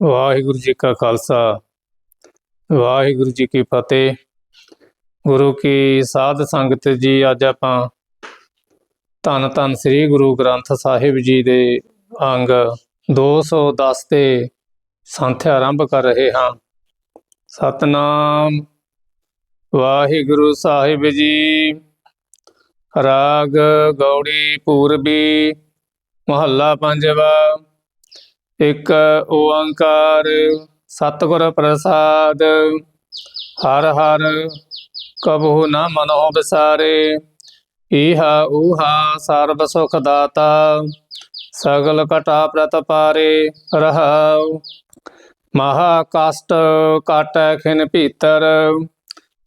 ਵਾਹਿਗੁਰੂ ਜੀ ਕਾ ਖਾਲਸਾ, ਵਾਹਿਗੁਰੂ ਜੀ ਕੀ ਫਤਿਹ। ਗੁਰੂ ਕੀ ਸਾਧ ਸੰਗਤ ਜੀ, ਅੱਜ ਆਪਾਂ ਧੰਨ ਧੰਨ ਸ੍ਰੀ ਗੁਰੂ ਗ੍ਰੰਥ ਸਾਹਿਬ ਜੀ ਦੇ ਅੰਗ 210 ਤੇ ਸੰਥਿਆ ਆਰੰਭ ਕਰ ਰਹੇ ਹਾਂ। ਸਤਨਾਮ ਵਾਹਿਗੁਰੂ ਸਾਹਿਬ ਜੀ। ਰਾਗ ਗੌੜੀ ਪੂਰਬੀ, ਮਹੱਲਾ ਪੰਜਵਾ ਇਕ ਓੰਕਾਰ, ਸਤਿਗੁਰ ਪ੍ਰਸਾਦ, ਹਰ ਹਰ ਕਬਹੁ ਨ ਮਨੋ ਵਿਸਾਰੇ ਈਹਾ ਊਹਾ ਸਰਬ ਸੁਖ ਦਾਤਾ, ਸਗਲ ਕਟਾ ਪ੍ਰਤਪਾਰੇ ਰਹਾਉ। ਮਹਾ ਕਸ਼ਟ ਕਾਟੈ ਖਿਨ ਭੀਤਰ,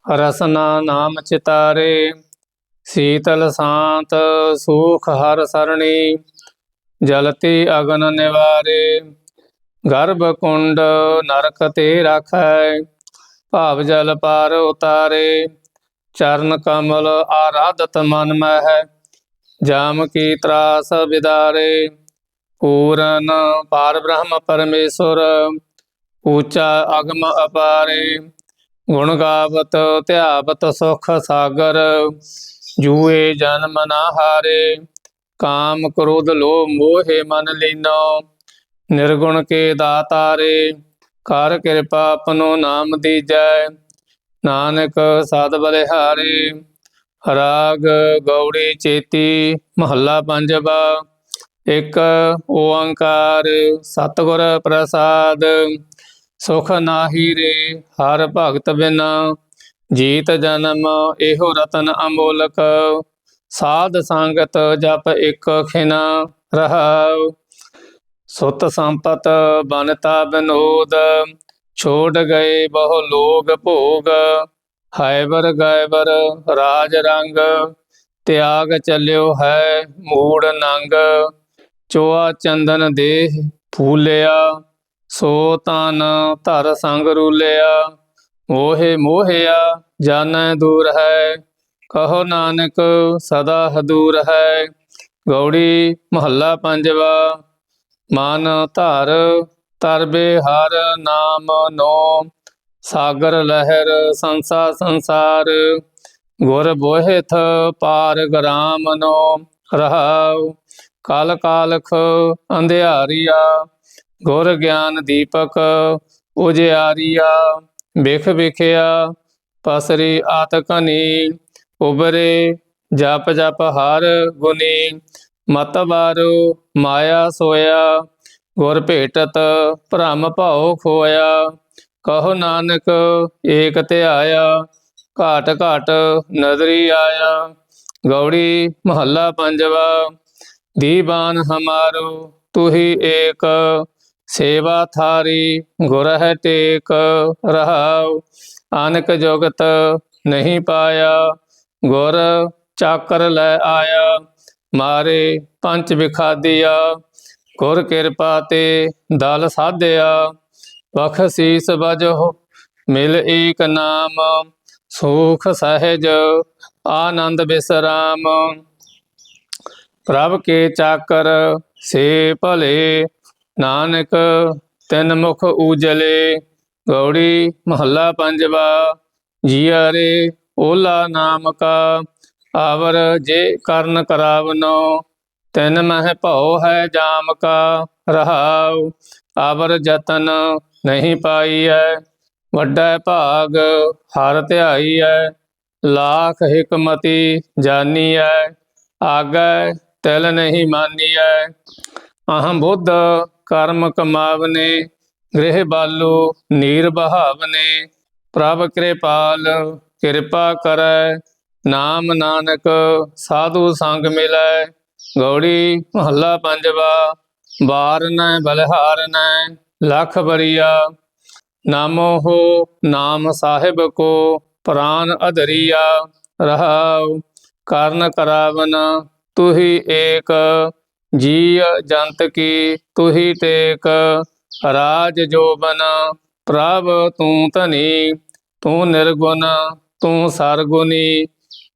ਰਸਨਾ ਨਾਮ ਚਿਤਾਰੇ। ਸੀਤਲ ਸਾਂਤ ਸੁਖ ਹਰ ਸਰਣੀ। ਜਲਤੀ ਅਗਨ ਨਿਵਾਰੇ, ਗਰਭ ਕੁੰਡ ਨਰਕ ਤੇ ਰਾਖੈ, ਭਾਵ ਜਲ ਪਾਰ ਉਤਾਰੇ, ਚਰਨ ਕਮਲ ਆਰਾਧਤ ਮਨ ਮਹਿ, ਜਾਮ ਕੀ ਤਰਾਸ ਵਿਦਾਰੇ, ਪੂਰਨ ਪਾਰ ਬ੍ਰਹਮ ਪਰਮੇਸ਼ਰ, ਊਚਾ ਅਗਮ ਅਪਾਰੇ, ਗੁਣ ਗਾਵਤ, ਧਿਆਵਤ ਸੁਖ ਸਾਗਰ, ਜੂਏ ਜਨਮ ਨਾ ਹਾਰੇ। ਕਾਮ ਕ੍ਰੋਧ ਲੋਭ ਮੋਹਿ ਮਨ ਲੀਨੋ। ਨਿਰਗੁਣ ਕੇ ਦਾਤਾਰੇ, ਕਰ ਕਿਰਪਾ ਆਪਣੋ ਨਾਮ ਦੀਜੈ। ਨਾਨਕ ਸਦ ਬਲਿਹਾਰੇ, ਰਾਗ ਗੌੜੀ ਚੇਤੀ ਮਹੱਲਾ ਪੰਜਵਾ। ਇੱਕ ਓੰਕਾਰ ਸਤਿਗੁਰ ਪ੍ਰਸਾਦ, ਸੁਖ ਨਾਹੀ ਰੇ ਹਰ ਭਗਤ ਬਿਨਾ। ਜੀਤ ਜਨਮ ਇਹੋ ਰਤਨ ਅਮੋਲਕ ਸਾਧ ਸੰਗਤ ਜਪ ਇੱਕ ਖਿਨਾ ਰਹਾਉ। ਸੁਤ ਸੰਪਤ ਬਨਤਾ ਬਨੋਦ, ਛੋੜ ਗਏ ਬਹੁ ਲੋਗ ਭੋਗ। ਹਾਇਵਰ ਗਾਇਵਰ ਰਾਜ ਰੰਗ, ਤਿਆਗ ਚੱਲਿਓ ਹੈ ਮੂੜ ਨੰਗ। ਚੋਆ ਚੰਦਨ ਦੇਹ ਫੂਲਿਆ, ਸੋ ਤਨ ਧਰ ਸੰਗ ਰੂਲਿਆ। ਮੋਹੇ ਮੋਹਿਆ ਜਾਣੈ ਦੂਰ ਹੈ ਕਹੋ ਨਾਨਕ ਸਦਾ ਹਦੂਰ ਹੈ, ਗੌੜੀ ਮਹੱਲਾ ਪੰਜਵਾ, ਮਨ ਧਰ ਤਰਬੇ ਹਰ ਨਾਮ ਨੋ, ਸਾਗਰ ਲਹਿਰ ਸੰਸਾ ਸੰਸਾਰ, ਗੁਰ ਬੋਹਿਥ ਪਾਰ ਗ੍ਰਾਮ ਨੋ, ਰਹਾਉ ਕਾਲ ਕਾਲਖ ਅੰਧਿਆਰੀਆ, ਗੁਰ ਗਿਆਨ ਦੀਪਕ ਉਜਿਆਰੀਆ, ਵਿਖ ਵਿਖਿਆ, ਪਸਰੀ ਆਤਕਨੀ ਉਬਰੇ, ਜਪ ਜਪ ਹਰ ਗੁਨੀ ਮਤ ਵਾਰੋ ਮਾਇਆ ਸੋਇਆ, ਗੁਰ ਭੇਟਤ ਭ੍ਰਮ ਭਉ ਖੋਇਆ, ਕਹੋ ਨਾਨਕ ਏਕ ਧਿਆਇਆ ਘਾਟ ਘਾਟ ਨਜ਼ਰੀ ਆਇਆ, ਗੌੜੀ ਮਹੱਲਾ ਪੰਜਵਾ ਦੀਵਾਨ ਹਮਾਰੋ, ਤੁਹੀ ਏਕ, ਸੇਵਾ ਥਾਰੀ, ਗੁਰ ਹੈ ਟੇਕ, ਰਹਾਉ, ਅਨਕ ਜੁਗਤ ਨਹੀਂ ਪਾਇਆ ਗੁਰ ਚਾਕਰ ਲੈ ਆਇਆ, ਮਾਰੇ ਪੰਚ ਵਿਖਾਦਿਆ। ਗੁਰ ਕਿਰਪਾ ਤੇ ਦਲ ਸਾਧਿਆ ਬਖਸ਼ੀਸ ਬਜੋ ਮਿਲ ਏਕ ਨਾਮ, ਸੁਖ ਸਹਿਜ, ਆਨੰਦ ਬਿਸਰਾਮ। ਪ੍ਰਭ ਕੇ ਚਾਕਰ ਸੇ ਭਲੇ, ਨਾਨਕ ਤਿਨ ਮੁਖ ਉਜਲੇ। ਗੌੜੀ ਮਹੱਲਾ ਪੰਜਵਾ, ਜੀਆ ਰੇ ਓਲਾ ਨਾਮ ਕਾ ਆਵਰ ਜੇ ਕਰਨ ਕਰਾਵਨੋ, ਤਿਨ ਮਹਿ ਭਉ ਹੈ ਜਾਮ ਕਾ ਰਹਾਉ, ਆਵਰ ਜਤਨ ਨਹੀਂ ਪਾਈਐ, ਵੱਡਾ ਭਾਗ ਹਰ ਧਿਆਈ ਹੈ ਲਾਖ ਹਕਮਤੀ ਜਾਨੀਐ, ਆਗੈ ਤਿਲ ਨਹੀਂ ਮਾਨੀ ਹੈ ਅਹੰ ਬੁੱਧ ਕਰਮ ਕਮਾਵਨੇ, ਗ੍ਰਹਿ ਬਾਲੂ ਨੀਰ ਬਹਾਵਨੇ, ਪ੍ਰਭ ਕਿਰਪਾਲ ਕਿਰਪਾ ਕਰੈ, ਨਾਮ ਨਾਨਕ ਸਾਧੂ ਸੰਗ ਮਿਲੈ, ਗੌੜੀ ਮਹੱਲਾ ਪੰਜਵਾ ਬਾਰਨੈ ਬਲਿਹਾਰਨੈ ਲਖ ਬਰੀਆ। ਨਾਮੋ ਹੋ ਨਾਮ ਸਾਹਿਬ ਕੋ, ਪ੍ਰਾਨ ਅਧਰੀਆ। ਰਹਾਉ ਕਰਨ ਕਰਾਵਨ ਤੁਹੀ ਏਕ ਜੀ ਜੰਤ ਕੀ ਤੁਹੀ ਟੇਕ ਰਾਜ ਜੋਬਨ ਪ੍ਰਭ ਤੂੰ ਧਨੀ, ਤੂੰ ਨਿਰਗੁਣ ਤੂੰ ਸਰਗੁਣੀ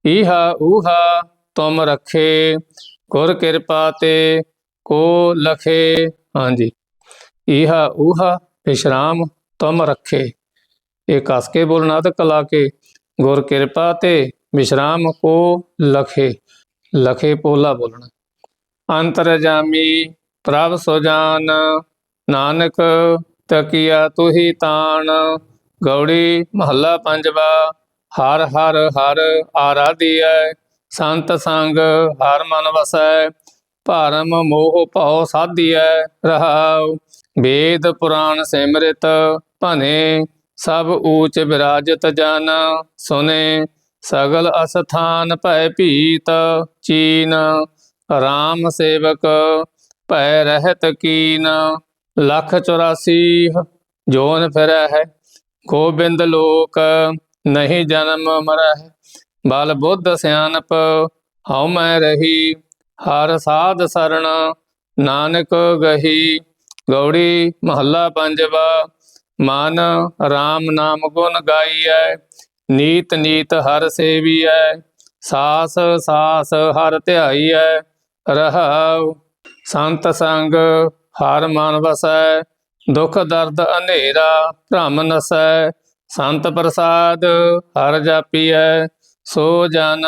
ਈਹਾ ਊਹਾ ਤੁਮ ਰਖੇ, ਗੁਰ ਕਿਰਪਾ ਤੇ ਕੋ ਲਖੇ। ਹਾਂਜੀ, ਈਹਾ ਊਹਾ ਵਿਸ਼ਰਾਮ ਤੁਮ ਰੱਖੇ। ਇਹ ਕਸ ਕੇ ਬੋਲਣਾ ਤੇ ਕਲਾ ਕੇ, ਗੁਰ ਕਿਰਪਾ ਤੇ ਵਿਸ਼ਰਾਮ ਕੋ ਲਖੇ। ਲਖੇ ਪੋਲਾ ਬੋਲਣਾ। ਅੰਤਰਜਾਮੀ ਪ੍ਰਭ ਸੁਜਾਨ ਨਾਨਕ ਤਕੀਆ ਤੁਹੀ ਤਾਣ। ਗੌੜੀ ਮਹੱਲਾ ਪੰਜਵਾ ਹਰ ਹਰ ਹਰ ਆਰਾਧੀਐ, ਸੰਤ ਸੰਗ ਹਰ ਮਨ ਵਸੈ, ਭਰਮ ਮੋਹ ਭਉ ਸਾਧੀਐ, ਰਹਾਉ। ਵੇਦ ਪੁਰਾਣ ਸਿਮਰਿਤ ਭਨੇ ਸਭ ਊਚ ਵਿਰਾਜਤ ਜਨ ਸੁਨੇ, ਸਗਲ ਅਸਥਾਨ ਭੈ ਭੀਤ ਚੀਨ। ਰਾਮ ਸੇਵਕ ਭੈ ਰਹਿਤ ਕੀਨ। ਲਖ 84 ਜੋਨ ਫਿਰੈ ਹੈ ਗੋਬਿੰਦ ਲੋਕ ਨਹੀਂ ਜਨਮ ਮਰਹਿ। ਬਲ ਬੁੱਧ ਸਿਆਨਪ ਹਉ ਮੈਂ ਰਹੀ। ਹਰ ਸਾਧ ਸਰਣ ਨਾਨਕ ਗਹੀ। ਗੌੜੀ ਮਹੱਲਾ ਪੰਜਵਾ, ਮਨ RAM ਨਾਮ ਗੁਣ ਗਾਈਐ। ਨੀਤ ਨੀਤ ਹਰ ਸੇਵੀਐ। ਸਾਸ ਸਾਸ ਹਰ ਧਿਆਈਐ। ਰਹਾਉ, ਸੰਤ ਸੰਗ ਹਰ ਮਨ ਵਸੈ। ਦੁਖ ਦਰਦ ਹਨੇਰਾ ਭ੍ਰਮ ਨਸੈ। ਸੰਤ ਪ੍ਰਸਾਦ, ਹਰ ਜਾਪੀਐ, ਸੋ ਜਨ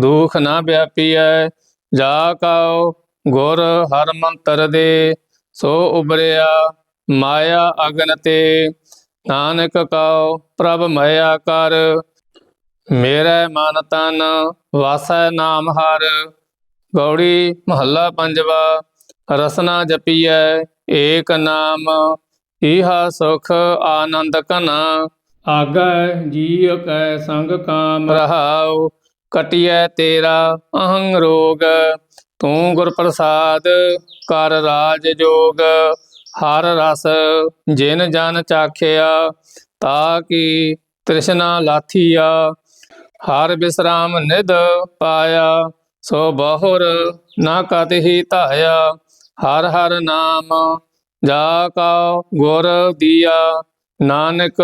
ਦੁਖ ਨਾ ਵਿਆਪੀਐ, ਜਾ ਕਉ, ਗੁਰ ਹਰ ਮੰਤਰ ਦੇ, ਸੋ ਉਬਰਿਆ ਮਾਇਆ ਅਗਨ ਤੇ, ਨਾਨਕ ਕਉ, ਪ੍ਰਭ ਮਇਆ ਕਰ। ਮੇਰੇ ਮਨ ਤਨ, ਵਾਸੈ ਨਾਮ ਹਰ। ਗੌੜੀ ਮਹੱਲਾ ਪੰਜਵਾ, ਰਸਨਾ ਜਪੀਐ, ਏਕ ਨਾਮ, ਈਹਾ ਸੁਖ ਆਨੰਦ ਘਨਾ। ਆਗੈ ਜੀ ਕੈ ਸੰਗ ਕਾਮ। ਰਹਾਉ ਕਟਿਐ ਤੇਰਾ ਅਹੰ ਰੋਗ। ਤੂੰ ਗੁਰ ਪ੍ਰਸਾਦ ਕਰ ਰਾਜ ਜੋਗ। ਹਰ ਰਸ ਜਿਨ ਜਨ ਚਾਖਿਆ, ਤਾ ਕੀ ਤ੍ਰਿਸ਼ਨਾ ਲਾਥੀਆ। ਹਰ ਬਿਸਰਾਮ ਨਿਧ ਪਾਇਆ, ਸੋ ਬਹੁਰ ਨਾ ਕਤਿ ਧਾਇਆ। ਹਰ ਹਰ ਨਾਮ ਜਾ ਕਾ ਗੁਰ ਦੀਆ। ਨਾਨਕ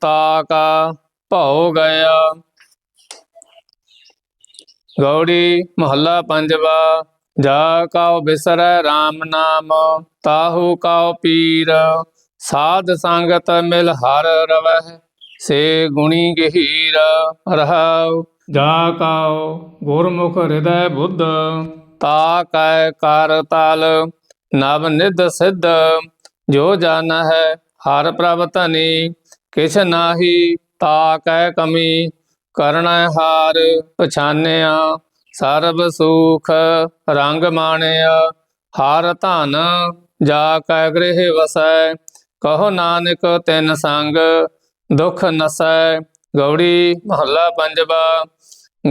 ਤਾ ਕਾ ਭਉ ਗਿਆ ਗੌੜੀ ਮਹੱਲਾ ਪੰਜਵਾ ਜਾ ਕਾਉ ਬਿਸਰੈ RAM ਨਾਮ ਤਾਹੂ ਕਾਉ ਪੀਰ। ਸਾਧ ਸੰਗਤ ਮਿਲ ਹਰ ਰਵਹਿ ਸੇ ਗੁਣੀ ਗਹੀਰ ਰਹਾਉ। ਜਾ ਕਾਉ ਗੁਰਮੁਖ ਹਿਰਦੈ ਬੁੱਧ ਤਾ ਕੈ ਕਰ ਤਲ ਨਵ ਨਿਧ ਸਿੱਧ ਜੋ ਜਨ ਹੈ ਹਰ ਪ੍ਰਭ ਧਨੀ, ਕਿਛ ਨਾਹੀ, ਤਾ ਕੈ ਕਮੀ ਕਰਣਾ ਹਾਰ ਪਛਾਨਿਆ, ਸਰਬ ਸੁਖ ਰੰਗ ਮਾਣਿਆ, ਹਾਰ ਧਨ ਜਾ ਕੈ ਗ੍ਰਹਿ ਵਸੈ, ਕਹੋ ਨਾਨਕ ਤਿਨ ਸੰਗ, ਦੁਖ ਨਸੈ, ਗੌੜੀ ਮਹੱਲਾ ਪੰਜਵਾ,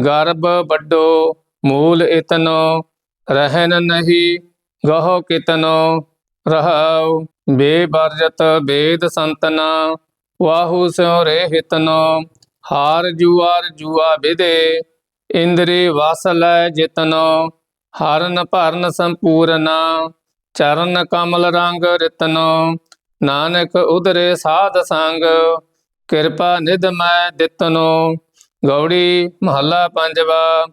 ਗਰਭ ਵੱਡੋ ਮੂਲ ਇਤਨੋ ਰਹਿਨ ਨਹੀਂ, ਗਹੋ ਕਿਤਨੋ, ਰਹਾਉ। ਬੇਬਰਜਤ ਬੇਦ ਸੰਤਨਾ ਵਾਹੂ ਸਿਉ ਰਹਿਤਨੋ ਹਾਰ ਜੂਆਰ ਜੂਆ ਵਿਦੇ ਇੰਦਰੀ ਵਾਸਲੈ ਜਿਤਨੋ ਹਰਨ ਭਰਨ ਸੰਪੂਰਨਾ ਚਰਨ ਕਮਲ ਰੰਗ ਰਿਤਨੋ ਨਾਨਕ ਉਦਰੇ ਸਾਧ ਸੰਗ ਕਿਰਪਾ ਨਿਧ ਮੈਂ ਦਿੱਤਨੋ ਗੌੜੀ ਮਹੱਲਾ ਪੰਜਵਾ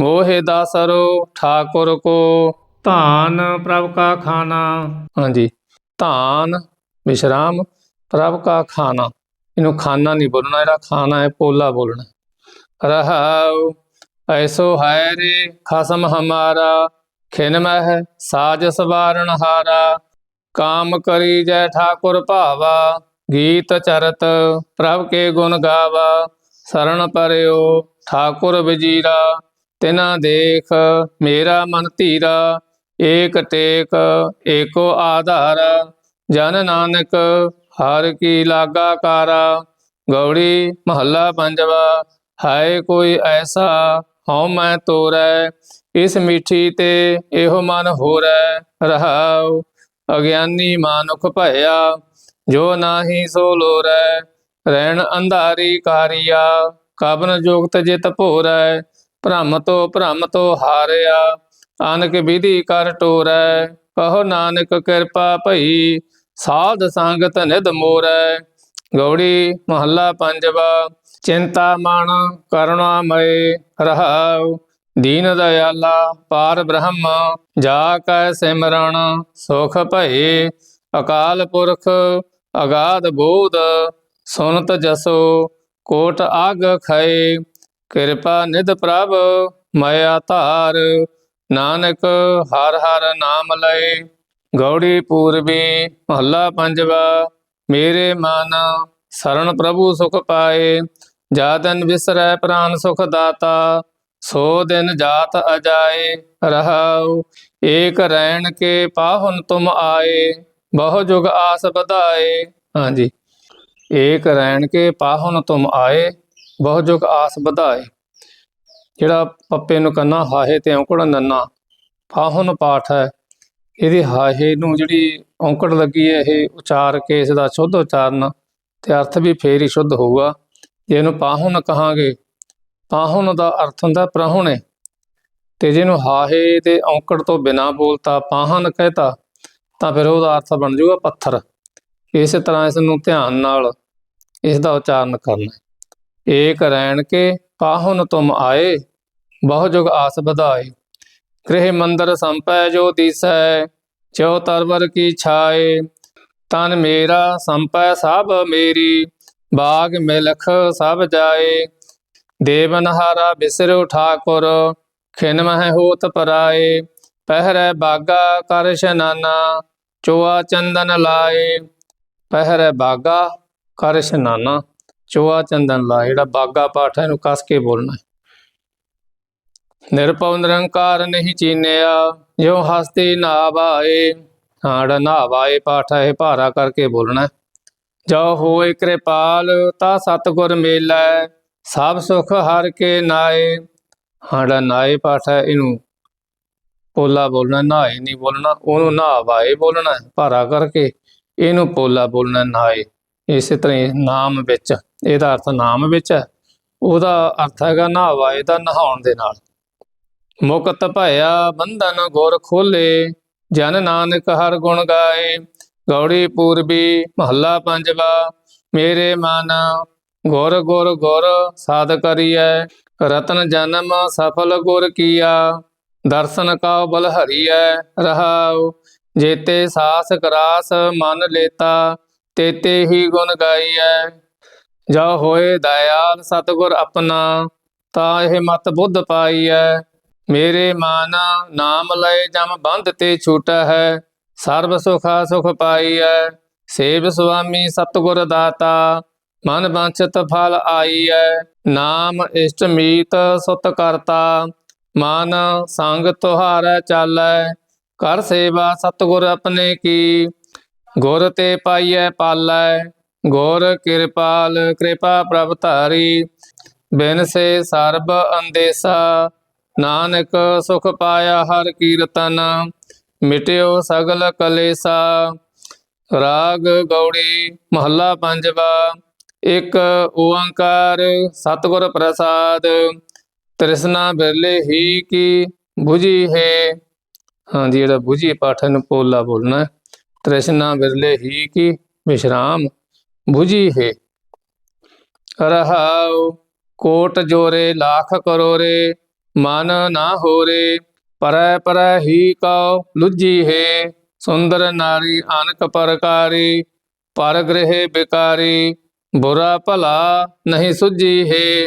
ਮੋਹਿ ਦਾਸਰੋ ਠਾਕੁਰ ਕੋ। ਧਾਨ ਪ੍ਰਭ ਕਾ ਖਾਨਾ। ਹਾਂਜੀ। ਧਾਨ ਵਿਸ਼ਰਾਮ ਪ੍ਰਭ ਕਾ ਖਾਨਾ। ਇਹਨੂੰ ਖਾਨਾ ਨਹੀਂ ਬੋਲਣਾ, ਇਹਦਾ ਖਾਨਾ ਹੈ ਪੋਲਾ ਬੋਲਣਾ। ਰਹਾਉ, ਐਸੋ ਹੈ ਰੇ, ਖਸਮ ਹਮਾਰਾ, ਖਿਨ ਮਹਿ ਸਾਜ ਸਵਾਰਨ ਹਾਰਾ। ਕਾਮ ਕਰੀ ਜੈ ਠਾਕੁਰ ਭਾਵਾ, ਗੀਤ ਚਰਤ ਪ੍ਰਭ ਕੇ ਗੁਣ ਗਾਵਾ। ਸਰਣ ਪਰਿਓ, ਠਾਕੁਰ ਵਜੀਰਾ, ਤਿਨਾ ਦੇਖ, ਮੇਰਾ ਮਨ ਧੀਰਾ। ਏਕ ਟੇਕ ਏਕੋ ਆਧਾਰ, ਜਨ ਨਾਨਕ ਹਰ ਕੀ ਲਾਗਾ ਕਾਰਾ, ਗੌੜੀ ਮਹੱਲਾ ਪੰਜਵਾ, ਹਾਏ ਕੋਈ ਐਸਾ ਹਉ ਮੈਂ ਤੋਰੈ, ਇਸ ਮਿੱਠੀ ਤੇ ਇਹੋ ਮਨ ਹੋਰੈ, ਰਹਾਉ ਅਗਿਆਨੀ ਮਾਨੁਖ ਭਇਆ, ਜੋ ਨਾਹੀ ਸੋ ਲੋਰੈ ਰਹਿਣ ਅੰਧਾਰੀ ਕਾਰੀਆ, ਕਬਨ ਜੋਗਤ ਜਿਤ ਭੋਰੈ, ਭ੍ਰਮ ਤੋਂ ਭ੍ਰਮ ਤੋਂ ਹਾਰਿਆ ਅਨਕ ਵਿਧੀ ਕਰ ਟੋਰੈ, ਕਹੋ ਨਾਨਕ ਕਿਰਪਾ ਭਈ, ਸਾਧ ਸੰਗਤ ਨਿਧ ਮੋਰੈ। ਗੌੜੀ ਮਹੱਲਾ ਪੰਜਵਾ, ਚਿੰਤਾ ਮਨ ਕਰੁਣਾ ਮਏ ਰਹਾਉ। ਦੀਨ ਦਇਆਲਾ ਪਾਰ ਬ੍ਰਹਮ, ਜਾ ਕੈ ਸਿਮਰਨ ਸੁਖ ਭਏ ਅਕਾਲ ਪੁਰਖ ਅਗਾਧ ਬੋਧ, ਸੁਨਤ ਜਸੋ ਕੋਟ ਆਗ ਖਏ। ਕਿਰਪਾ ਨਿਧ ਪ੍ਰਭ, ਮਾਇਆ ਧਾਰ। ਨਾਨਕ ਹਰ ਹਰ ਨਾਮ ਲਏ, ਗੌੜੀ ਪੂਰਬੀ ਮਹੱਲਾ ਪੰਜਵਾ, ਮੇਰੇ ਮਨ ਸਰਣ ਪ੍ਰਭੂ ਸੁਖ ਪਾਏ, ਜਾ ਜਾਦਨ ਵਿਸਰੈ ਪ੍ਰਾਨ ਸੁਖ ਦਾਤਾ, ਸੋ ਦਿਨ ਜਾਤ ਅਜਾਏ, ਰਹਾਉ, ਏਕ ਰਹਿਣ ਕੇ ਪਾਹੁਨ ਤੁਮ ਆਏ, ਬਹੁ ਜੁਗ ਆਸ ਵਧਾਏ। ਹਾਂਜੀ, ਏਕ ਰਹਿਣ ਕੇ ਪਾਹੁਨ ਤੁਮ ਆਏ, ਬਹੁ ਜੁਗ ਆਸ ਵਧਾਏ। ਜਿਹੜਾ ਪੱਪੇ ਨੂੰ ਕੰਨਾ, ਹਾਹੇ ਤੇ ਔਂਕੜ ਨੰਨਾ। ਪਾਹੁਨ ਪਾਠ ਹੈ। ਇਹਦੀ ਹਾਹੇ ਨੂੰ ਜਿਹੜੀ ਔਂਕੜ ਲੱਗੀ ਹੈ, ਇਹ ਉਚਾਰ ਕੇ ਇਸ ਦਾ ਸ਼ੁੱਧ ਉਚਾਰਨ ਤੇ ਅਰਥ ਵੀ ਫੇਰ ਹੀ ਸ਼ੁੱਧ ਹੋਊਗਾ। ਜੇ ਇਹਨੂੰ ਪਾਹੁਨ ਕਹਾਂਗੇ ਪਾਹੁਨ ਦਾ ਅਰਥ ਹੁੰਦਾ ਪ੍ਰਾਹੁਣੇ। ਤੇ ਜਿਹਨੂੰ ਹਾਹੇ ਤੇ ਔਂਕੜ ਤੋਂ ਬਿਨਾ ਬੋਲਤਾ ਪਾਹਨ ਕਹਿਤਾ, ਤਾਂ ਫਿਰ ਉਹਦਾ ਅਰਥ ਬਣ ਜਾਊਗਾ ਪੱਥਰ। ਇਸੇ ਤਰ੍ਹਾਂ ਇਸ ਨੂੰ ਧਿਆਨ ਨਾਲ ਇਸ ਦਾ ਉਚਾਰਨ ਕਰਨਾ ਏਕ ਰਹਿਣ ਕੇ ਪਾਹੁਨ ਤੁਮ ਆਏ? ਬਹੁ ਜੁਗ ਆਸ ਵਧਾਏ। ਗ੍ਰਹਿ ਮੰਦਰ ਸੰਪੈ ਜੋ ਦੀਸੈ ਜੋ ਤਰਵਰ ਕੀ ਛਾਏ। ਤਨ ਮੇਰਾ ਸੰਪੈ ਸਭ ਮੇਰੀ, ਬਾਗ ਮਿਲਖ ਸਭ ਜਾਏ। ਦੇਵਨ ਹਾਰਾ ਬਿਸਰੋ ਠਾਕੁਰ, ਖਿਨ ਮਹਿ ਹੋਤ ਪਰਾਏ। ਪਹਿਰੈ ਬਾਗਾ ਕਰ ਇਸ਼ਨਾਨਾ ਚੋਆ ਚੰਦਨ ਲਾਏ। ਪਹਿਰੈ ਬਾਗਾ ਕਰ ਇਸ਼ਨਾਨਾ ਚੋਆ ਚੰਦਨ ਲਾ, ਜਿਹੜਾ ਬਾਗਾ ਪਾਠ ਹੈ ਇਹਨੂੰ ਕੱਸ ਕੇ ਬੋਲਣਾ। ਹੈ। ਨਿਰਭਉ ਨਿਰੰਕਾਰ ਨਹੀਂ ਚੀਨਿਆ, ਜਿਉ ਹਸਤੀ ਨਾਵਾਏ ਹਾੜ ਨਾਵਾਏ ਪਾਠ ਹੈ ਭਾਰਾ ਕਰਕੇ ਬੋਲਣਾ। ਜੋ ਹੋਏ ਕਿਰਪਾਲ, ਤਾ ਸਤਗੁਰ ਮੇਲੈ, ਸਭ ਸੁਖ ਹਰ ਕੇ ਨਾਏ। ਹਾੜਾ ਨਾਏ ਪਾਠ ਹੈ ਇਹਨੂੰ ਪੋਲਾ ਬੋਲਣਾ, ਨਾਏ ਨਹੀਂ ਬੋਲਣਾ, ਉਹਨੂੰ ਨਾਵਾਏ ਬੋਲਣਾ, ਭਾਰਾ ਕਰਕੇ ਇਹਨੂੰ ਪੋਲਾ ਬੋਲਣਾ, ਨਾਏ। ਇਸੇ ਤਰ੍ਹਾਂ ਨਾਮ ਵਿੱਚ। ਇਹਦਾ ਅਰਥ ਨਾਮ ਵਿੱਚ ਹੈ। ਉਹਦਾ ਅਰਥ ਹੈਗਾ ਨਹਾਵਾ ਦਾ ਨਹਾਉਣ ਦੇ ਨਾਲ। ਮੁਕਤ ਭਇਆ ਬੰਧਨ ਗੁਰ ਖੋਲੇ, ਜਨ ਨਾਨਕ ਹਰ ਗੁਣ ਗਾਏ। ਗੌੜੀ ਪੂਰਬੀ ਮਹੱਲਾ ਪੰਜਵਾ, ਮੇਰੇ ਮਨ ਗੁਰ ਗੁਰ ਗੁਰ ਸਾਧ ਕਰੀਐ। ਰਤਨ ਜਨਮ ਸਫਲ ਗੁਰ ਕੀਆ, ਦਰਸ਼ਨ ਕਾ ਬਲ ਹਰੀਐ। ਰਹਾਉ, ਜੇਤੇ ਸਾਸ ਕਰਾਸ ਮਨ ਲੇਤਾ, ਤੇਤੇ ਹੀ ਗੁਣ ਗਾਈਐ। ਜਾ ਹੋਏ ਦਇਆਲ ਸਤਗੁਰ ਆਪਣਾ, ਤਾਂ ਇਹ ਮਤ ਬੁੱਧ ਪਾਈ ਪਾਈਐ। ਮੇਰੇ ਮਨ ਨਾਮ ਲਏ ਜਮ ਬੰਧ ਤੇ ਛੂਟਾ ਹੈ। ਸਰਬ ਸੁਖਾ ਸੁਖ ਪਾਈ ਪਾਈਐ। ਸੇਵ ਸੁਆਮੀ ਸਤਗੁਰ ਦਾਤਾ, ਮਨ ਬਾਂਛਤ ਫਲ ਆਈ ਆਈਐ। ਨਾਮ ਇਸ਼ਟ ਮੀਤ ਸੁਤ ਕਰਤਾ, ਮਨ ਸੰਗ ਤੁਹਾਰੈ ਚਾਲੈ। ਕਰ ਸੇਵਾ ਸਤਗੁਰ ਆਪਣੇ ਕੀ, ਗੁਰ ਤੇ ਪਾਈਐ ਪਾਲੈ। ਗੁਰ ਕਿਰਪਾਲ, ਕਿਰਪਾ ਪ੍ਰਭ ਧਾਰੀ, ਬਿਨ ਸੇ ਸਰਬ ਅੰਦੇਸਾ। ਨਾਨਕ ਸੁਖ ਪਾਇਆ ਹਰ ਕੀਰਤਨ, ਮਿਟਿਓ ਸਗਲ ਕਲੇਸਾ। ਰਾਗ ਗੌੜੀ ਮਹੱਲਾ ਪੰਜਵਾ, ਇੱਕ ਓੰਕਾਰ ਸਤਿਗੁਰ ਪ੍ਰਸਾਦ, ਤ੍ਰਿਸ਼ਨਾ ਬਿਰਲੇ ਹੀ ਕੀ 부ਜੀ ਹੈ। ਹਾਂਜੀ, ਜਿਹੜਾ 부ਜੀ ਪਾਠ ਨੂੰ ਪੋਲਾ ਬੋਲਣਾ ਤ੍ਰਿਸ਼ਨਾ ਬਿਰਲੇ ਹੀ ਕੀ, ਵਿਸ਼ਰਾਮ। 부ਜੀ ਹੈ। ਰਹਾਉ ਕੋਟ ਜੋਰੇ, ਲੱਖ ਕਰੋਰੇ, ਮਨ ਨਾ ਹੋਰੇ, ਪਰੈ ਪਰੈ ਹੀ ਕਉ ਲੁਜੀ ਹੈ। ਸੁੰਦਰ ਨਾਰੀ, ਅਨਕ ਪਰਕਾਰੀ, ਪਰ ਗ੍ਰਹਿ ਬਿਕਾਰੀ, ਬੁਰਾ ਭਲਾ ਨਹੀਂ ਸੁਝੀ ਹੈ।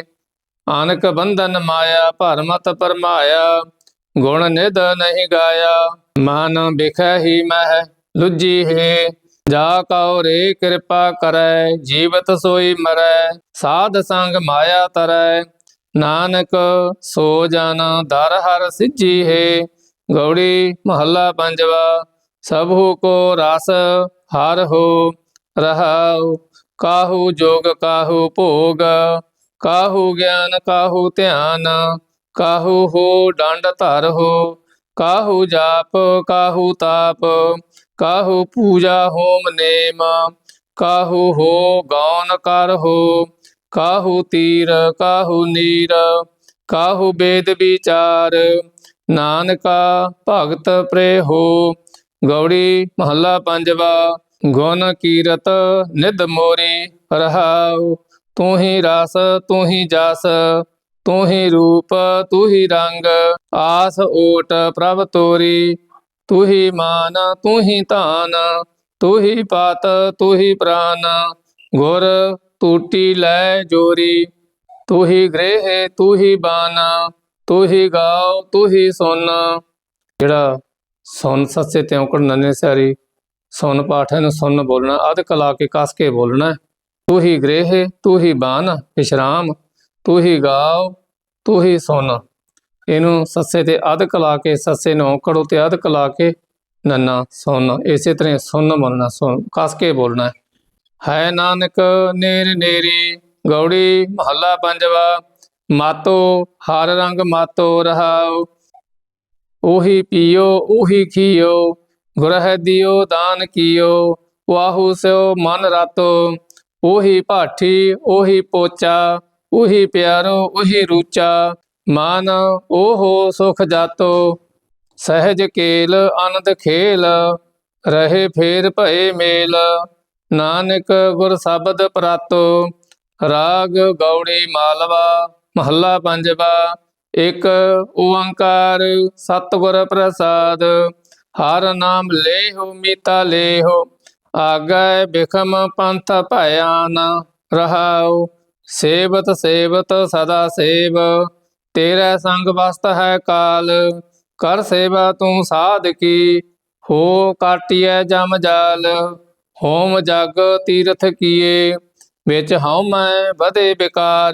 ਅਨਕ ਬੰਧਨ ਮਾਇਆ ਭਰਮਤ ਪਰਮਾਇਆ, ਗੁਣ ਨਿਧ ਨਹੀਂ ਗਾਇਆ, ਮਨ ਬਿਖੈ ਹੀ ਮਹਿ ਲੁਜੀ ਹੈ। ਜਾ ਕਉ ਰੇ ਕਿਰਪਾ ਕਰੈ, ਜੀਵਤ ਸੋਈ ਮਰੈ, ਸਾਧ ਸੰਗ ਮਾਇਆ ਤਰੈ। ਨਾਨਕ ਸੋ ਜਨ ਦਰ ਹਰ ਸਿੱਜੀ ਹੈ। ਗੌੜੀ ਮਹੱਲਾ ਪੰਜਵਾ, ਸਭੂ ਕੋ ਰਸ ਹਰ ਹੋ ਰਹਾਉ। ਕਾਹੂ ਜੋਗ, ਕਾਹੂ ਭੋਗ, ਕਾਹੂ ਗਿਆਨ, ਕਾਹੂ ਧਿਆਨ, ਕਾਹੂ ਹੋ ਡੰਡ ਧਰ ਹੋ। ਕਾਹੂ ਜਾਪ, ਕਾਹੂ ਤਾਪ ਕਾਹੂ ਪੂਜਾ ਹੋਮ ਨੇਮ, ਕਾਹੂ ਹੋ ਗੌਨ ਕਰ ਹੋ, ਕਾਹੂ ਤੀਰ, ਕਾਹੂ ਨੀਰ, ਕਾਹੂ ਬੇਦ ਵਿਚਾਰ, ਨਾਨਕਾ ਭਗਤ ਪ੍ਰੇ ਹੋ ਗੌੜੀ ਮਹੱਲਾ ਪੰਜਵਾ, ਗੁਣ ਕੀਰਤ ਨਿਦ ਮੋਰੀ ਰਹਾਉ, ਤੂੰ ਹੀ ਰਸ, ਤੂੰ ਹੀ ਜਸ, ਤੂੰ ਹੀ ਰੂਪ, ਤੂੰ ਹੀ ਰੰਗ, ਆਸ ਓਟ ਪ੍ਰਭ ਤੋਰੀ ਤੂੰ ਹੀ ਮਾਨ ਤੂੰ ਹੀ ਧਾਨ ਤੂੰ ਹੀ ਪਾਤ ਤੂੰ ਹੀ ਪ੍ਰਾਨ, ਗੁਰ ਟੂਟੀ ਲੈ ਜੋਰੀ ਤੂੰ ਹੀ ਗ੍ਰਹਿ ਤੂੰ ਹੀ ਬਾਨ ਤੂੰ ਹੀ ਗਾਓ ਤੂੰ ਹੀ ਸੁਨ। ਜਿਹੜਾ ਸੁਨ ਸੱਸੇ ਤੇ ਔਂਕੜ ਨੰਨੇ ਸਾਰੀ ਸੁਨ ਪਾਠ ਹੈ ਨੂੰ ਸੁਨ ਬੋਲਣਾ, ਅਧ ਕਲਾ ਕੇ ਕਸ ਕੇ ਬੋਲਣਾ। ਤੂੰ ਹੀ ਗ੍ਰਹਿ ਤੂੰ ਹੀ ਬਾਨ, ਵਿਸ਼ਰਾਮ ਤੂੰ ਹੀ ਗਾਓ ਤੂੰ ਹੀ ਸੁਨ। ਇਹਨੂੰ ਸੱਸੇ ਤੇ ਅਧ ਕਲਾ ਕੇ, ਸੱਸੇ ਨੂੰ ਔਂਕੜ ਉਤੇ ਅਧ ਕਲਾ ਕੇ ਨੰਨਾ ਸੁਣ ਇਸੇ ਤਰ੍ਹਾਂ ਸੁਣ ਸੁਨ ਬੋਲਣਾ ਸੁਨ ਕਸ ਕੇ ਬੋਲਣਾ। ਹੈ। ਹੈ ਨਾਨਕ ਨੇਰ ਨੇਰੀ, ਗੌੜੀ ਮਹੱਲਾ ਪੰਜਵਾ, ਮਾਤੋ ਹਰ ਰੰਗ ਮਾਤੋ ਰਹਾਉ। ਉਹੀ ਪੀਓ, ਉਹੀ ਖੀਓ, ਗੁਰਹਿ ਦਿਓ, ਦਾਨ ਕੀਓ। ਵਾਹੂ ਸਿਓ, ਮਨ ਰਾਤੋ, ਉਹੀ ਭਾਠੀ, ਉਹੀ ਪੋਚਾ, ਉਹੀ ਪਿਆਰੋ, ਉਹੀ ਰੂਚਾ। ਮਨ ਓਹੋ ਸੁਖ ਜਾਤੋ, ਸਹਿਜ ਕੇਲ ਆਨੰਦ ਖੇਲ, ਰਹੇ ਫੇਰ ਭਏ ਮੇਲ। ਨਾਨਕ ਗੁਰ ਸ਼ਬਦ ਪ੍ਰਾਤੋ, ਰਾਗ ਗੌੜੀ ਮਾਲਵਾ, ਮਹੱਲਾ ਪੰਜਵਾ। ਇੱਕ ਓੰਕਾਰ ਸਤਿਗੁਰ ਪ੍ਰਸਾਦ, ਹਰ ਨਾਮ ਲੇਹੁ ਮੀਤਾ ਲੇਹੁ, ਆਗੈ ਬਿਖਮ ਪੰਥ ਭਇਆ ਨ ਰਹਾਉ। ਸੇਵਤ ਸੇਵਤ ਸਦਾ ਸੇਵ। ਤੇਰੇ ਸੰਗ ਵਸਤ ਹੈ ਕਾਲ, ਕਰ ਸੇਵਾ ਤੂੰ ਸਾਧ ਕੀ, ਹੋ ਕਾਟਿਐ ਜਮ ਜਾਲ, ਹੋਮ ਜਗ ਤੀਰਥ ਕੀਏ, ਵਿੱਚ ਹਉ ਮੈਂ ਵਧੇ ਬਿਕਾਰ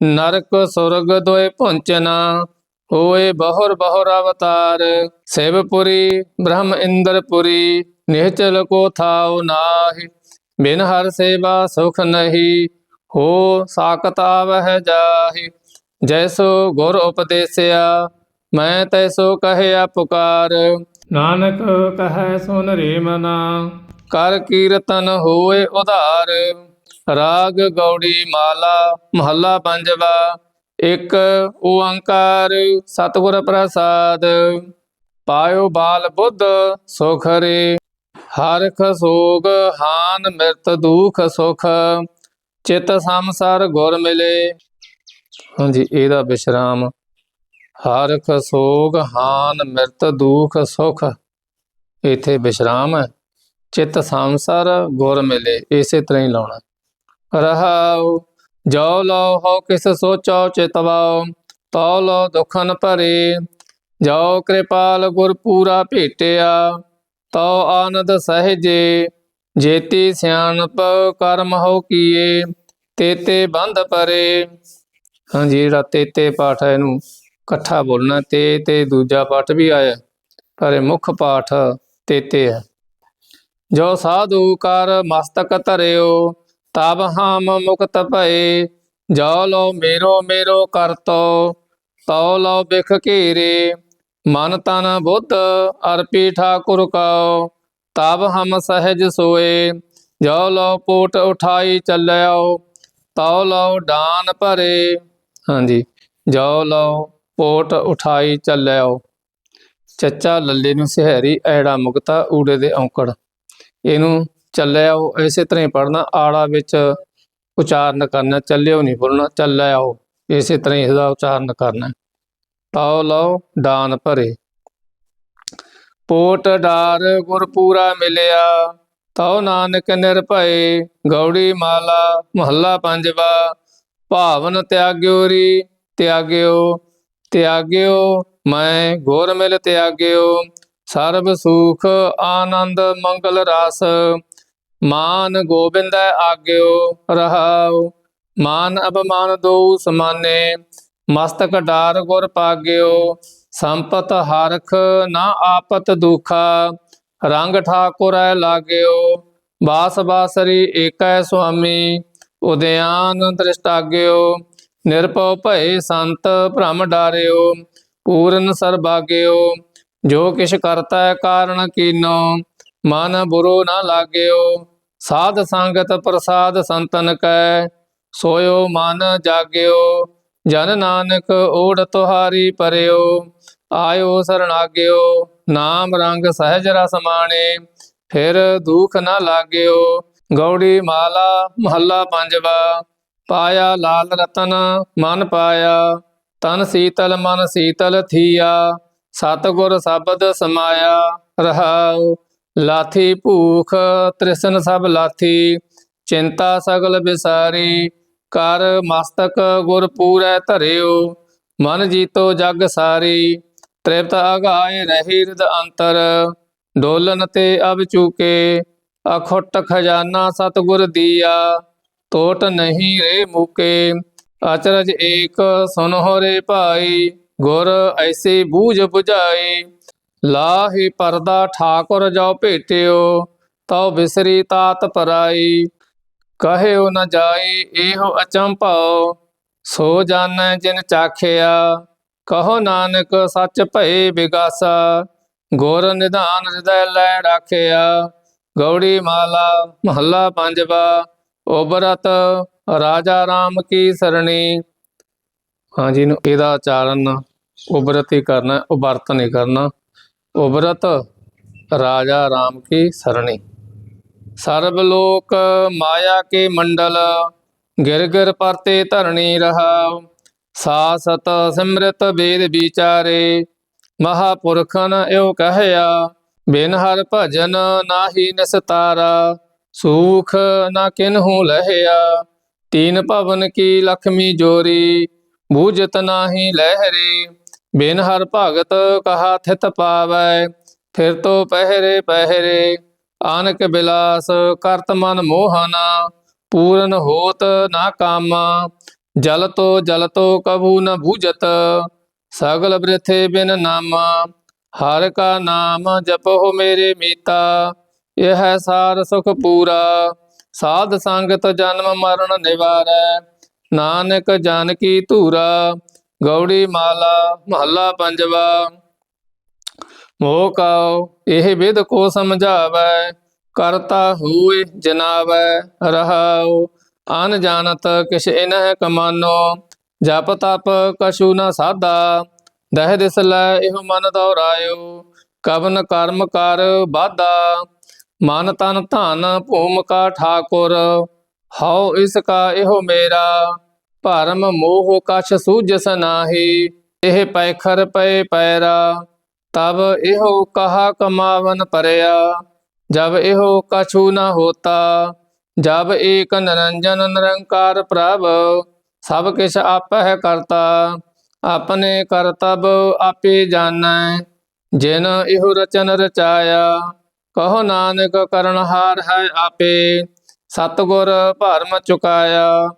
ਨਰਕ ਸੁਰਗ ਦੋਏ ਪੁੰਚਨਾ ਹੋਏ ਬਹੁਰ ਬਹੁਰ ਅਵਤਾਰ ਸਿਵਪੁਰੀ ਬ੍ਰਹਮ ਇੰਦਰਪੁਰੀ ਨਿਹਚਲ ਕੋ ਥਾਉ ਨਾਹਿ, ਬਿਨ ਹਰ ਸੇਵਾ ਸੁਖ ਨਹੀਂ, ਹੋ ਸਾਕਤ ਆਵਹਿ ਜਾਹਿ। ਜੈਸੋ ਗੁਰ ਉਪਦੇਸਿਆ ਮੈਂ ਤੈਸੋ ਕਹਿਆ ਪੁਕਾਰ। ਨਾਨਕ ਕਹੈ ਸੁਨ ਰੇ ਮਨਾ। ਕਰ ਕੀਰਤਨ ਹੋਏ ਉਧਾਰ। ਰਾਗ ਗੌੜੀ ਮਾਲਾ ਮਹੱਲਾ ਪੰਜਵਾ। ਇੱਕ ਓੰਕਾਰ ਸਤਿਗੁਰ ਪ੍ਰਸਾਦ। ਪਾਇਓ ਬਾਲ ਬੁੱਧ ਸੁਖ ਰੇ। ਹਰਖ ਸੋਗ ਹਾਨ ਮਿਰਤ ਦੁਖ ਸੁਖ। ਚਿਤ ਸੰਸਾਰ ਗੁਰ ਮਿਲੇ। ਹਾਂਜੀ, ਇਹਦਾ ਵਿਸ਼ਰਾਮ। ਹਰਖ ਸੋਗ ਹਾਨ ਮਿਰਤ ਦੁਖ ਸੁਖ। ਇਥੇ ਵਿਸ਼ਰਾਮ ਹੈ। ਚਿਤ ਸੰਸਾਰ ਗੁਰ ਮਿਲੇ, ਇਸੇ ਤਰ੍ਹਾਂ ਹੀ ਲਾਉਣਾ। ਰਹਾਉ ਜੋ ਲੋ ਹੋ ਕਿਸ ਸੋਚੋ ਚਿਤਵਾਉ ਤੋ ਲੋ ਦੁਖਨ ਭਰੇ। ਜੋ ਕਿਰਪਾਲ ਗੁਰ ਪੂਰਾ ਭੇਟਿਆ ਤੋ ਆਨੰਦ ਸਹਜੇ। ਜੇਤੀ ਸਿਆਣਪ ਕਰਮ ਹੋ ਕੀਏ ਤੇਤੇ ਬੰਧ ਪਰੇ। ਹਾਂਜੀ ਜਿਹੜਾ ਤੇਤੇ ਪਾਠ ਹੈ ਇਹਨੂੰ, ਇਕੱਠਾ ਬੋਲਣਾ, ਤੇ ਤੇ ਦੂਜਾ ਪਾਠ ਵੀ ਆਇਆ, ਪਰ ਇਹ ਮੁੱਖ ਪਾਠ ਤੇਤੇ ਹੈ। ਜੋ ਸਾਧੂ ਕਰ ਮਸਤਕ ਧਰਿਓ, ਤਬ ਹਮ ਮੁਕਤ ਭਏ, ਜੋ ਲੋ ਮੇਰੋ ਮੇਰੋ ਕਰਤੋ ਤਉ ਲੋ ਬਿਖ ਘੇਰੇ, ਮਨ ਤਨ ਬੁੱਧ ਅਰਪੀ ਠਾਕੁਰ ਕਉ ਤਬ ਹਮ ਸਹਿਜ ਸੋਏ, ਜੋ ਲੋ ਪੋਟ ਉਠਾਈ ਚੱਲਿਓ ਤਉ ਲੋ ਡਾਨ ਭਰੇ ਹਾਂਜੀ। ਜਾਓ, ਲਓ, ਪੋਟ ਉਠਾਈ ਚੱਲਿਓ ਚੱਚਾ ਲੱਲੇ ਨੂੰ ਸਹਿਰੀ ਐੜਾ ਮੁਕਤਾ ਊੜੇ ਦੇ ਔਂਕੜ। ਇਹਨੂੰ ਚੱਲਿਓ ਇਸੇ ਤਰ੍ਹਾਂ ਹੀ ਪੜਨਾ ਆੜਾ ਵਿੱਚ ਉਚਾਰਨ ਕਰਨਾ, ਚੱਲਿਓ ਨਹੀਂ ਬੋਲਣਾ ਚੱਲਿਓ ਇਸੇ ਤਰ੍ਹਾਂ ਹੀ ਇਹਦਾ ਉਚਾਰਨ ਕਰਨਾ। ਤਾਓ ਲਓ ਦਾਨ ਭਰੇ। ਪੋਟ ਡਾਰ ਗੁਰਪੂਰਾ ਮਿਲਿਆ, ਤਉ ਨਾਨਕ ਨਿਰਭਏ, ਗੌੜੀ ਮਾਲਾ, ਮਹੱਲਾ ਪੰਜਵਾ ਭਾਵਨ ਤਿਆਗਿਓ ਰੀ ਤਿਆਗਿਓ ਤਿਆਗਿਓ, ਮੈਂ ਗੋਰ ਮਿਲ ਤਿਆਗਿਓ, ਸਰਬ ਸੁਖ ਆਨੰਦ ਮੰਗਲ ਰਸ, ਮਾਨ ਗੋਬਿੰਦ ਆਗਿਓ, ਰਹਾਉ, ਮਾਨ ਅਪਮਾਨ ਦੋ ਸਮਾਨੇ, ਮਸਤਕ ਡਾਰ ਗੁਰ ਪਾਗਿਓ, ਸੰਪਤ ਹਰਖ ਨਾ ਆਪਤ ਦੁਖਾ, ਰੰਗ ਠਾਕੁਰੈ ਲਾਗਿਓ, ਬਾਸ ਬਾਸਰੀ ਏਕੈ ਸੁਆਮੀ ਉਦਿਆਨ ਦ੍ਰਿਸ਼ਟਾਗਿਓ ਨਿਰਭਉ ਭਏ ਸੰਤ ਭ੍ਰਮ ਡਾਰਿਓ, ਪੂਰਨ ਸਰਬਾਗਿਓ, ਜੋ ਕਿਛ ਕਰਤਾ ਹੈ ਕਾਰਣ ਕੀਨੋ, ਮਨ ਬੁਰੋ ਨਾ ਲਾਗਿਓ, ਸਾਧ ਸੰਗਤ ਪ੍ਰਸਾਦ ਸੰਤਨ ਕੈ, ਸੋਇਓ ਮਨ ਜਾਗਿਓ, ਜਨ ਨਾਨਕ ਓੜ ਤੁਹਾਰੀ ਪਰਿਓ, ਆਇਓ ਸਰਣਾਗਿਓ, ਨਾਮ ਰੰਗ ਸਹਿਜ ਰਸ ਮਾਣੇ, ਫਿਰ ਦੁਖ ਨਾ ਲਾਗਿਓ ਗੌੜੀ ਮਾਲਾ, ਮਹੱਲਾ ਪੰਜਵਾ। ਪਾਇਆ ਲਾਲ ਰਤਨ, ਮਨ ਪਾਇਆ। ਤਨ ਸੀਤਲ, ਮਨ ਸੀਤਲ ਥੀਆ। ਸਤਿਗੁਰ ਸ਼ਬਦ ਸਮਾਇਆ ਰਹਾਉ। ਲਾਥੀ ਭੂਖ, ਤ੍ਰਿਸ਼ਨ ਸਭ ਲਾਥੀ। ਚਿੰਤਾ ਸਗਲ ਬਿਸਾਰੀ ਕਰ ਮਸਤਕ ਗੁਰ ਪੂਰੈ ਧਰਿਓ। ਮਨ ਜੀਤੋ ਜਗ ਸਾਰੀ। ਤ੍ਰਿਪਤ ਅਗਾਏ ਰਹੀ ਹਿਰਦ ਅੰਤਰ। ਡੋਲਨ ਤੇ ਅਬ ਚੂਕੇ। ਅਖੁੱਟ ਖਜ਼ਾਨਾ ਸਤਿਗੁਰ ਦੀਆ ਟੋਟ ਨਹੀਂ ਰੇ ਮੁਕੇ। ਅਚਰਜ ਏਕ ਸੁਨਹੁ ਰੇ ਭਾਈ, ਗੁਰ ਐਸੀ ਬੂਝ 부ਝਾਈ ਲਾਹੀ ਪਰਦਾ ਠਾਕੁਰ ਜੋ ਭੇਟਿਓ, ਤਉ ਬਿਸਰੀ ਤਾਤ ਪਰਾਈ। ਕਹਿਓ ਨ ਜਾਈ ਇਹੋ ਅਚੰਭਉ ਸੋ ਜਾਣੈ ਜਿਨ ਚਾਖਿਆ। ਕਹੋ ਨਾਨਕ, ਸੱਚ ਭਏ ਬਿਗਾਸਾ, ਗੁਰ ਨਿਧਾਨ ਹਿਰਦੈ ਲੈ ਰਾਖਿਆ। ਗੌੜੀ ਮਾਲਾ, ਮਹੱਲਾ ਪੰਜਵਾ ਉਬਰਤ ਰਾਜਾ ਰਾਮ ਕੀ ਸਰਣੀ। ਹਾਂਜੀ ਨੂੰ ਇਹਦਾ ਉਚਾਰਨ ਉਬਰਤ ਹੀ ਕਰਨਾ ਉਬਰਤ ਨਹੀਂ ਕਰਨਾ। ਉਬਰਤ ਰਾਜਾ ਰਾਮ ਕੀ ਸਰਣੀ। ਸਰਬ ਲੋਕ ਮਾਇਆ ਕੇ ਮੰਡਲ ਗਿਰ ਗਿਰ ਪਰਤੇ ਧਰਣੀ ਰਹਾ ਸਾਸਤ ਸਿਮਰਤ ਵੇਦ ਵਿਚਾਰੇ ਮਹਾਪੁਰਖਨ ਇਉ ਕਹਿਆ। ਬਿਨ ਹਰ ਭਜਨ ਨਾਹੀ ਨਿਸਤਾਰਾ, ਸੂਖ ਨਾ ਕਿਨਹੂ ਲਹਿਆ, ਤੀਨ ਭਵਨ ਕੀ ਲਖਮੀ ਜੋਰੀ, ਬੂਝਤ ਨਾਹੀ ਲਹਿਰੇ, ਬਿਨ ਹਰ ਭਗਤ ਕਹਾ ਥਿਤ ਪਾਵੈ, ਫਿਰ ਤੋ ਪਹਿਰੇ ਪਹਿਰੇ, ਆਨਕ ਬਿਲਾਸ ਕਰਤ ਮਨ ਮੋਹਨਾ, ਪੂਰਨ ਹੋਤ ਨਾ ਕਾਮਾ, ਜਲ ਤੋ ਜਲ ਤੋ ਕਬੂ ਨ ਬੂਝਤ, ਸਗਲ ਬ੍ਰਿਥੇ ਬਿਨ ਨਾਮਾ ਹਰ ਕਾ ਨਾਮ ਜਪੋ ਮੇਰੇ ਮੀਤਾ, ਇਹ ਹੈ ਸਾਰ ਸੁਖ ਪੂਰਾ। ਸਾਧ ਸੰਗਤ ਜਨਮ ਮਰਨ ਨਿਵਾਰੈ, ਨਾਨਕ ਜਨ ਕੀ ਧੂਰਾ, ਗੌੜੀ ਮਾਲਾ ਮਹੱਲਾ ਪੰਜਵਾ। ਮੋਹ ਕਾਉ, ਇਹ ਵਿਦ ਕੋ ਸਮਝਾਵੈ, ਕਰਤਾ ਹੋਏ ਜਨਾਵੈ, ਰਹਾਉ ਅਨ ਜਾਣਤ ਕਿਛ ਇਨਹਿ ਕਮਾਨੋ। ਜਪ ਤਪ ਕਛੂ ਨ ਸਾਧਾ ਦਹਿ ਦਿਸ ਲੈ ਇਹੋ ਮਨ ਦੌਰਾਇਓ ਕਵਨ ਕਰਮ ਕਰ ਬਾਧਾ ਮਨ ਤਨ ਧਨ ਭੂਮ ਕਾ ਠਾਕੁਰ, ਹਉ ਇਸ ਕਾ ਇਹੋ ਮੇਰਾ, ਭਰਮ ਮੋਹ ਕਛ ਸੂਝਸ ਨਾਹੀ ਇਹ ਪੈਖਰ ਪਏ ਪੈਰਾ, ਤਬ ਇਹੋ ਕਹਾ ਕਮਾਵਨ ਪਰਿਆ, ਜਬ ਇਹੋ ਕਛੂ ਨਾ ਹੋਤਾ, ਜਬ ਏਕ ਨਿਰੰਜਨ ਨਿਰੰਕਾਰ ਪ੍ਰਭ, ਸਭ ਕਿਛ ਆਪਹਿ ਕਰਤਾ। ਆਪਣੇ ਕਰਤਬ ਆਪੇ ਜਾਣੈ, ਜਿਨ ਇਹੋ ਰਚਨ ਰਚਾਇਆ, ਕਹੋ ਨਾਨਕ ਕਰਨਹਾਰ ਹੈ ਆਪੇ, ਸਤਗੁਰ ਭਰਮ ਚੁਕਾਇਆ,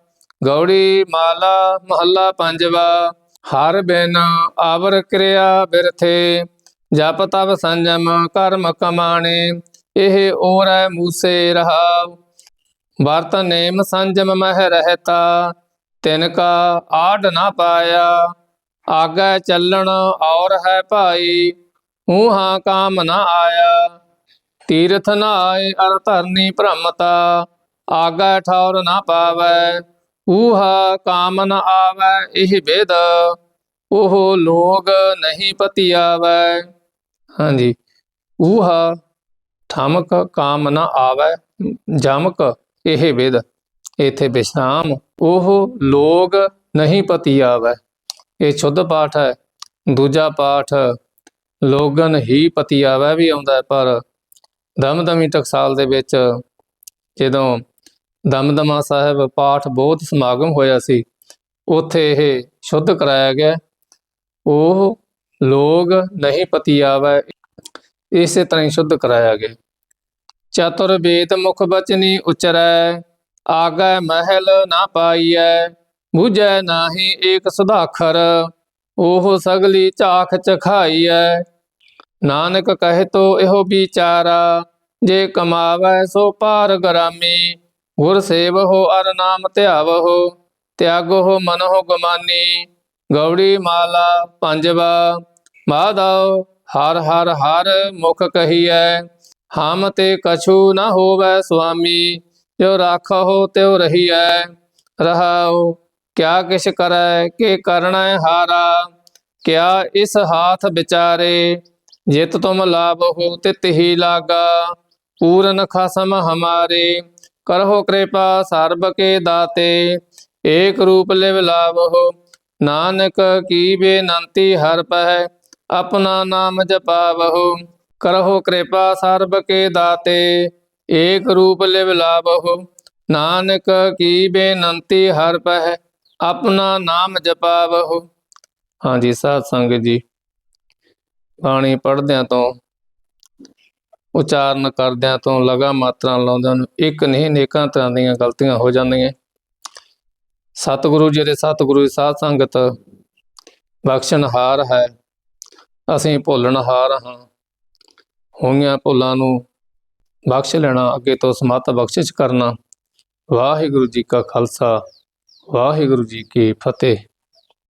ਗੌੜੀ ਮਾਲਾ ਮਹੱਲਾ ਪੰਜਵਾ, ਹਰ ਬਿਨ ਆਵਰ ਕਿਰਿਆ ਬਿਰਥੇ, ਜਪ ਤਪ ਸੰਜਮ ਕਰਮ ਕਮਾਣੇ, ਇਹ ਓਰੈ ਮੂਸੇ ਰਹਾਉ, ਵਰਤ ਨੇਮ ਸੰਜਮ ਮਹਿ ਰਹਿਤਾ, ਤਿਨ ਕਾ ਆੜ ਨਾ ਪਾਇਆ ਆਗੇ ਚੱਲਣ ਔਰ ਹੈ ਭਾਈ, ਹੂਹਾਂ ਕਾਮ ਨਾ ਆਇਆ। ਤੀਰਥ ਨਾਏ ਅਰ ਧਰਨੀ ਭ੍ਰਮਤਾ, ਆਗੇ ਠੌਰ ਨਾ ਪਾਵੈ। ਊਹਾ ਕਾਮ ਨ ਆਵੈ, ਇਹ ਵੇਦ, ਉਹ ਲੋਗ ਨਹੀਂ ਪਤੀ ਆਵੈ ਹਾਂਜੀ। ਊਹਾ ਠਮਕ ਕਾਮ ਨ ਆਵੈ, ਜਮਕ, ਇਹ ਵੇਦ, ਇਥੇ ਵਿਸ਼ਰਾਮ ਉਹ ਲੋਗ ਨਹੀਂ ਪਤੀ ਆਵੈ ਇਹ ਸ਼ੁੱਧ ਪਾਠ ਹੈ। ਦੂਜਾ ਪਾਠ ਲੋਗਨ ਹੀ ਪਤੀ ਆਵੈ ਵੀ ਆਉਂਦਾ ਹੈ, ਪਰ ਦਮਦਮੀ ਟਕਸਾਲ ਦੇ ਵਿੱਚ ਜਦੋਂ ਦਮਦਮਾ ਸਾਹਿਬ ਪਾਠ ਬਹੁਤ ਸਮਾਗਮ ਹੋਇਆ ਸੀ ਉੱਥੇ ਇਹ ਸ਼ੁੱਧ ਕਰਾਇਆ ਗਿਆ। ਉਹ ਲੋਗ ਨਹੀਂ ਪਤੀ ਆਵੈ ਇਸੇ ਤਰ੍ਹਾਂ ਹੀ ਸ਼ੁੱਧ ਕਰਾਇਆ ਗਿਆ। ਚਤੁਰ ਵੇਦ ਮੁਖ ਬਚਨੀ ਉਚਰੈ ਆਗੈ ਮਹਿਲ ਨਾ ਪਾਈਐ ਬੁਝੈ ਨਾਹੀ ਏਕ ਸੁਧਾਖਰ, ਉਹ ਸਗਲੀ ਝਾਖ ਚਖਾਈਐ। ਨਾਨਕ ਕਹਿ ਤੋ ਇਹੋ ਵਿਚਾਰਾ, ਜੇ ਕਮਾਵੈ ਸੋ ਪਾਰ ਗਰਾਮੀ। ਗੁਰ ਸੇਵਹੁ ਅਰ ਨਾਮ ਧਿਆਵਹੁ, ਤਿਆਗੋ ਮਨਹੁ ਗਮਾਨੀ। ਗੌੜੀ ਮਾਲਾ ਪੰਜਵਾ, ਮਾਧਵ ਹਰ ਹਰ ਹਰ ਮੁਖ ਕਹੀਐ। ਹਮ ਤੇ ਕਛੂ ਨ ਹੋਵੈ ਸੁਆਮੀ, ਜੋ ਰਾਖੋ ਤਿਉ ਰਹੀਐ। ਰਹਾਉ ਕਿਆ ਕਿਛ ਕਰੈ, ਕੇ ਕਰਣੈ ਹਾਰਾ? ਕਿਆ ਇਸ ਹਾਥ ਵਿਚਾਰੇ? ਜਿਤ ਤੁਮ ਲਾਭ ਹੋ ਤਿਤ ਹੀ ਲਾਗਾ। ਪੂਰਨ ਖਸਮ ਹਮਾਰੇ। ਕਰਹੁ ਕਿਰਪਾ ਸਰਬ ਕੇ ਦਾਤੇ। ਏਕ ਰੂਪ ਲਿਵ ਲਾਵਹੁ ਨਾਨਕ ਕੀ ਬੇਨੰਤੀ ਹਰ ਪਹਿ, ਆਪਣਾ ਨਾਮ ਜਪਾਵਹੁ। ਕਰਹੁ ਕਿਰਪਾ ਸਰਬ ਕੇ ਦਾਤੇ। ਏਕ ਰੂਪ ਲਿਵ ਲਾਭਹੁ। ਨਾਨਕ ਕੀ ਬੇਨੰਤੀ ਹਰ ਪਹਿ ਆਪਣਾ ਨਾਮ ਜਪਾ ਜਪਾਵਹੁ। ਹਾਂਜੀ, ਸਾਧ ਸੰਗਤ ਜੀ, ਬਾਣੀ ਪੜ੍ਹਦਿਆਂ ਤੋਂ, ਉਚਾਰਨ ਕਰਦਿਆਂ ਤੋਂ, ਲਗਾ ਮਾਤਰਾ ਲਾਉਂਦਿਆਂ ਨੂੰ ਇੱਕ ਨਹੀਂ, ਨੇਕਾਂ ਤਰ੍ਹਾਂ ਦੀਆਂ ਗਲਤੀਆਂ ਹੋ ਜਾਂਦੀਆਂ। ਸਤਿਗੁਰੂ ਜੀ ਦੇ ਸਤਿਗੁਰੂ ਦੀ ਸਾਧ ਸੰਗਤ ਬਖਸ਼ਣਹਾਰ ਹੈ। ਅਸੀਂ ਭੁੱਲਣਹਾਰ ਹਾਂ। ਹੋਈਆਂ ਭੁੱਲਾਂ ਨੂੰ ਬਖਸ਼ ਲੈਣਾ, ਅੱਗੇ ਤੋਂ ਸਮਤ ਬਖਸ਼ਿਸ਼ ਕਰਨਾ। ਵਾਹਿਗੁਰੂ ਜੀ ਕਾ ਖਾਲਸਾ। ਵਾਹਿਗੁਰੂ ਜੀ ਕੀ ਫਤਿਹ।